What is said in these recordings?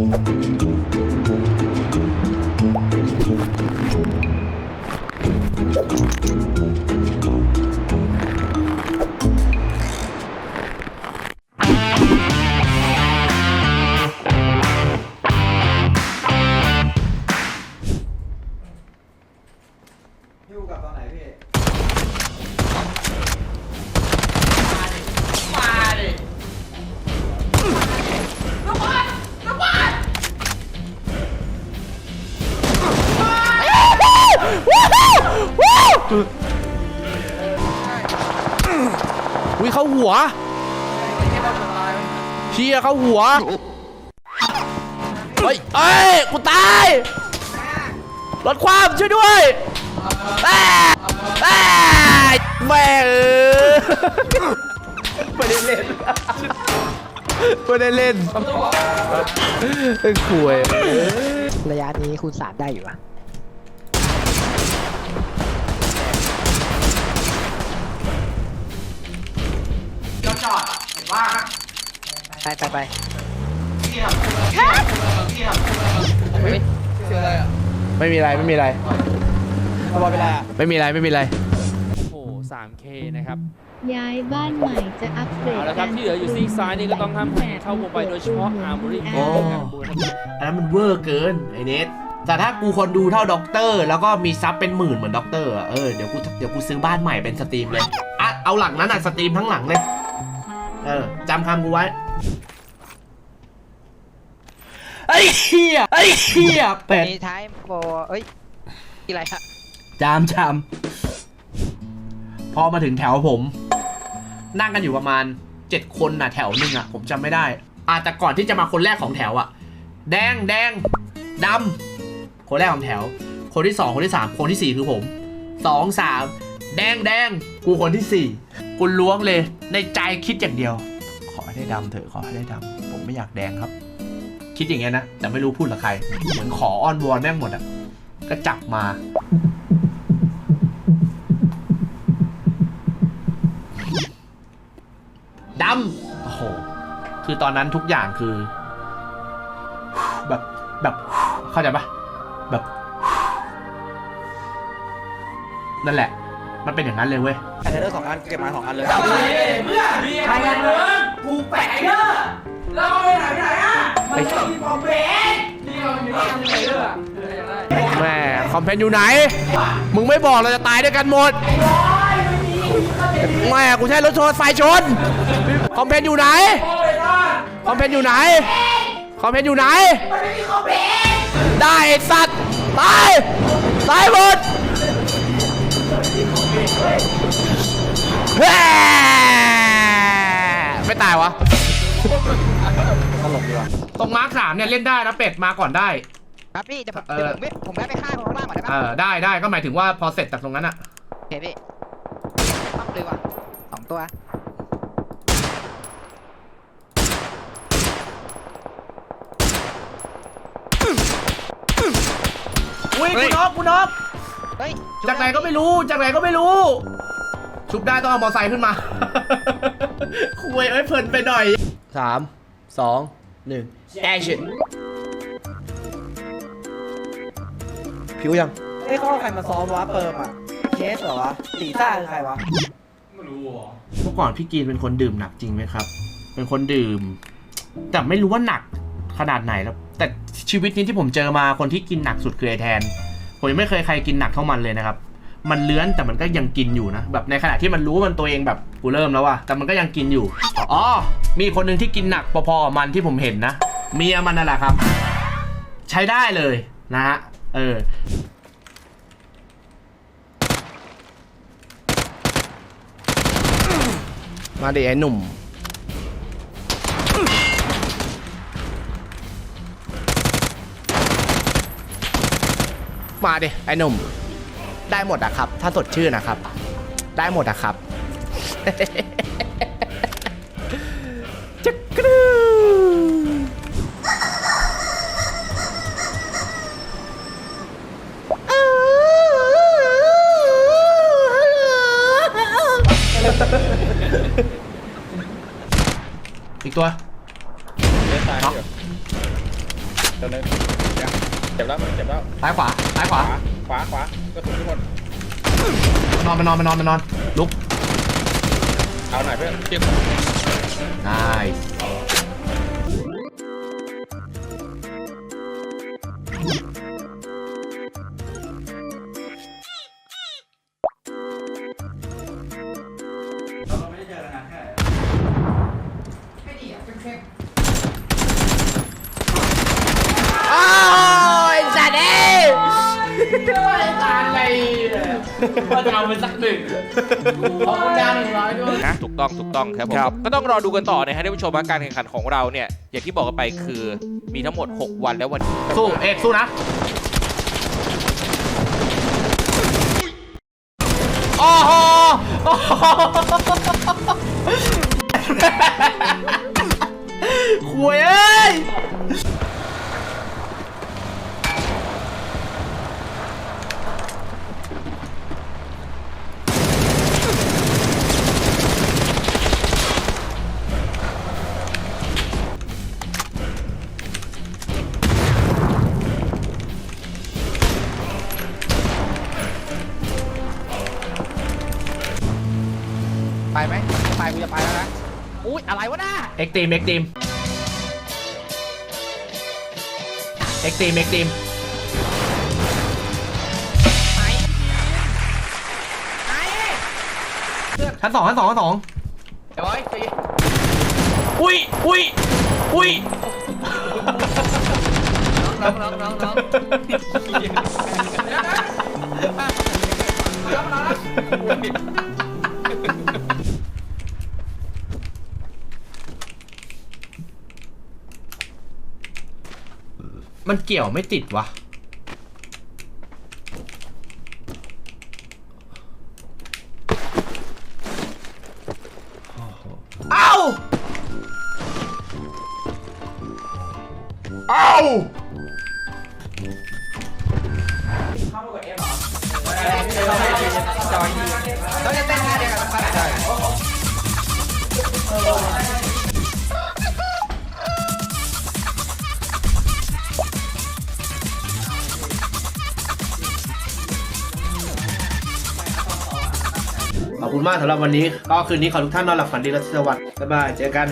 อยู่กับตอนไหนพี่ อุ้ยเข้าหัวเชียเข้าหัว เฮ้ยเอ้ย กูตายรถความช่วยด้วยแม่แม่แม่เออไม่ได้เล่นไม่ได้เล่นไอ้ขวยระยะนี้คูณสามได้อยู่อะจะ ดเห็นว่าไปไปไปพี่ทำพี่ทำเฮ้ยคืออะไรอะไม่มีอะไรไม่มีอะไรตลอดเวลาไม่มีอะไรไม่มีอะไรโอ้โห 3K นะครับย้ายบ้านใหม่จะอัปเกรดเอาละครับที่เหลืออยู่ซีซ้ายนี่ก็ต้องห้ามแพ้เข้าวงไปโดยเฉพาะอาร์มอรี่โอ้อันนั้นมันเวอร์เกินไอเนสแต่ถ้ากูคนดูเท่าด็อกเตอร์ แล้วก็มีซับเป็นหมื่นเหมือนด็อกเตอร์อะเออเดี๋ยวกูเดี๋ยวกูซื้อบ้านใหม่เป็นสตรีมเลยอะเอาหลังนั้นอะสตรีมทั้งหลังเลย เออจำคำกูไว้ ไอ้เหี้ยไอ้เหี้ยเป็ดมีท้ายโบเอ้ยกี่ไรฮะจามจามพอมาถึงแถวผม นั่งกันอยู่ประมาณเจ็ดคนน่ะแถวหนึ่งอะ ผมจำไม่ได้อาแต่ก่อนที่จะมาคนแรกของแถวอะ แดงแดงดำคนแรกของแถว คนที่สองคนที่สามคนที่สี่คือผมสองสาม แดงแดงกูคนที่สี่กูล้วงเลย ในใจคิดอย่างเดียว ขอให้ได้ดำเถอะขอให้ได้ดำผมไม่อยากแดงครับ คิดอย่างเงี้ยนะแต่ไม่รู้พูดกับใคร เหมือนขออ้อนวอนแม่งหมดอะก็จับมา ดำ โอ้โห คือตอนนั้นทุกอย่างคือ แบบแบบ เข้าใจปะแบบ นั่นแหละ มันเป็นอย่างนั้นเลยเว้ยไอเทเลอร์สองอันเก็บมาสองอันเลยใครกันมึงกูแปะเยอะแล้วเอาไปไหนไปไหนอะมันจะมีคอมเพลนนี่เราอยู่ที่ไหนเด้อแม่คอมเพนอยู่ไหน มึงไม่บอกเราจะตายด้วยกันหมดแม่กูใช้รถชนไฟชน คอมเพนอยู่ไหน คอมเพนอยู่ไหน คอมเพนอยู่ไหน ได้ไอ้สัตว์ตายตายหมดแฮ่ ไม่ตายวะ ตลกดีว่ะตรงมาร์คสามเนี่ยเล่นได้นะเป็ดมาก่อนได้ ครับพี่จะผมเออเดี๋ยวผมไม่ผมแวะไปฆ่าคนข้างล่างก่อนได้ไหมเออได้ได้ก็หมายถึงว่าพอเสร็จจากตรงนั้นอะโอเคพี่ปั๊บเลยว่ะสองตัว อุ้ยกูน็อกกูน็อกเฮ้ยจากไหนก็ไม่รู้จากไหนก็ไม่รู้ ชุบได้ต้องเอามอไซค์ขึ้นมา คุยเอ้ยเพลินไปหน่อยสามสองหนึ่งแอคชั่นผิวยัง เอ้ยเขาเอาใครมาซ้อมวะเปิมอะเคสเหรอวะตีซ่าคือใครวะ เมื่อก่อนพี่กีนเป็นคนดื่มหนักจริงไหมครับ เป็นคนดื่ม แต่ไม่รู้ว่าหนักขนาดไหนแล้ว แต่ชีวิตนี้ที่ผมเจอมาคนที่กินหนักสุดคือไอแทน ผมยังไม่เคยใครกินหนักเท่ามันเลยนะครับ มันเลื้อนแต่มันก็ยังกินอยู่นะแบบในขณะที่มันรู้ว่ามันตัวเองแบบกูเริ่มแล้วว่ะแต่มันก็ยังกินอยู่อ๋อมีคนหนึ่งที่กินหนักพอๆกับมันที่ผมเห็นนะเมียมันนั่นแหละครับ ใช้ได้เลยนะฮะเออมาดิไอ้หนุ่ม มาดิไอ้หนุ่ม ได้หมดอะครับ ถ้าสดชื่นนะครับ ได้หมดอะครับจักรูอีกตัวน็อกตัวนึงเจ็บแล้วมันเจ็บแล้วซ้ายขวาซ้ายขวาขวาขวาขวาก็ถูกทุกคนนอนไปนอนไปนอนไปนอนลุกเอาหน่อยเพื่อนเจ็บได้โมาทำเป็นสักหนึ่งขอบคุณดาวหนึ่งร้อยด้วย นะถูกต้องถูกต้องครับผมก็ต้องรอดูกันต่อนะฮะท่านผู้ชมว่าการแข่งขันของเราเนี่ย อย่างที่บอกกันไปคือมีทั้งหมด 6 วันแล้ววันสู้ เอกสู้นะ โอ้โหโอ้โหหวยเอ้ ไปกูจะไปแล้วนะ อุ้ยอะไรวะน่าเอ็กตีมเอ็กตีมเอ็กตีมเอ็กตีมชั้นสองชั้นสองชั้นสองเดี๋ยวไอ้ตีอุ้ยอุ้ยอุ้ยน้องน้องน้องน้อง มันเกี่ยวไม่ติดวะ เอ้า เอ้าเราจะเต้นท่าเดียวกันครับใช่ คุณมากสำหรับวันนี้ ก็คืนนี้ขอทุกท่านนอนหลับฝันดีและสวัสดิ์บ๊ายบายเจอกัน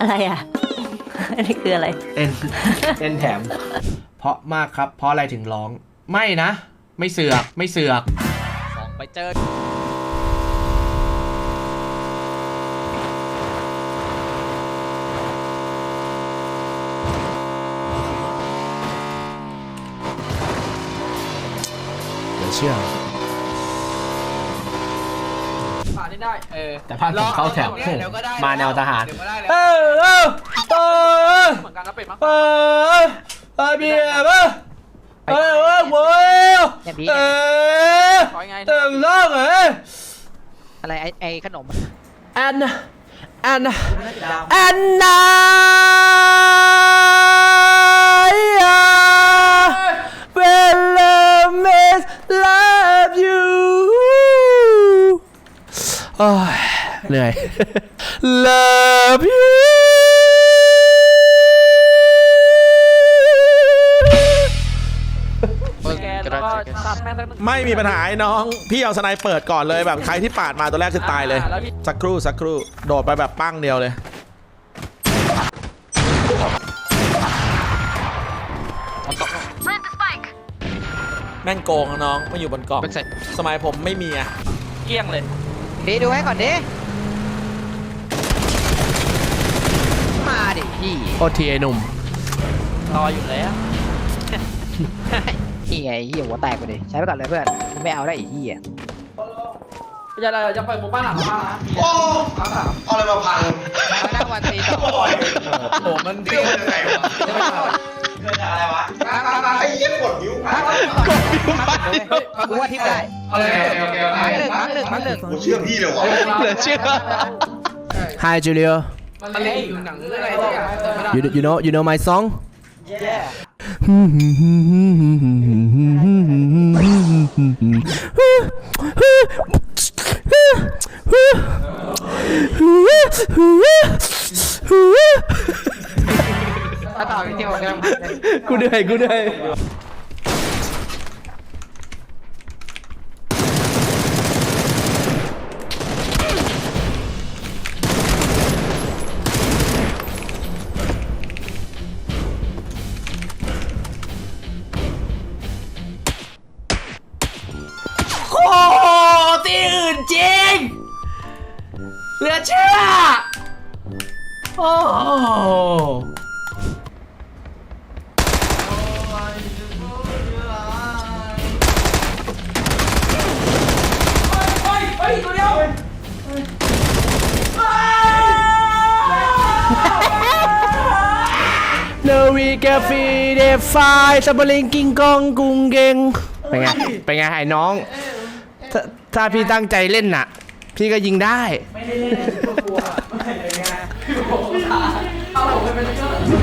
อะไรอะ อันนี้คืออะไร เต้น เต้นแถม เพราะมากครับ เพราะอะไรถึงร้อง ไม่นะ ไม่เสือก ไม่เสือก สองไปเจอเดี๋ยวเชื่อ ออแต่ภาพผมเข้าแถว เดี๋ยวก็ได้มาแนวทหาร เดี๋ยวก็ได้เลยเออเออเออเหมือนกันนะเป็ดมั้งเออเออเบียร์ป่ะเออเออโว้ยเออขอยังไงตึงโลกเหรออะไรไอ้ไอ้ขนมอันอันอันนาย will always love you โอ้ยเหนื่อย love you แกแล้วก็ตัดแม่งสักหนึ่งไม่มีปัญหาไอ้น้อง พี่เอาสไนเปิดก่อนเลยแบบใครที่ปาดมาตัวแรกคือตายเลยอ่าแล้วพี่สักครู่สักครู่โดดไปแบบปั้งเดียวเลย แม่งโกงอะน้องไม่อยู่บนกล่องเป็นเสร็จสมัยผมไม่มีอะเกลี้ยงเลย ดีดูให้ก่อนดิ มาดิพี่โทษทีไอ้หนุ่ม รออยู่แล้วนี่ไงเหี้ยหัวแตกไปดิใช้ไปก่อนเลยเพื่อนไม่เอาได้อีกเหี้ยจะอะไรจะไปหมู่บ้านหลังบ้านนะโอ้เอาอะไรมาพังมานั่งวันตีต่อโอ้มันเรื่องอะไรวะเรื่อง อะไรวะมามามาไอ้เหี้ยกดนิ้วมากูว่าทิปได้โอเคโอเคโอเคมังหนึ่งมังหนึ่งมังหนึ่งกูเชื่อพี่เลยวะเหลือเชื่อ Hi Julio มันเล่นอยู่หนังเรื่องอะไรสักอย่างจำไม่ได้ you you know you know my song ถ้าต่อจริงๆผมกำลังกูเหนื่อยกูเหนื่อยโอ้โหที่อื่นจริงเหลือเชื่อ โอ้ เนวีกาฟีเดฟายสปริงกิงกองกุงเกงเป็นไงเป็นไงไอ้น้องถ้าถ้าพี่ตั้งใจเล่นน่ะ พี่ก็ยิงได้ ไม่ได้เล่นตัวกลัวไม่ได้ไงคือผมเอาผมไปเป็นเจ้า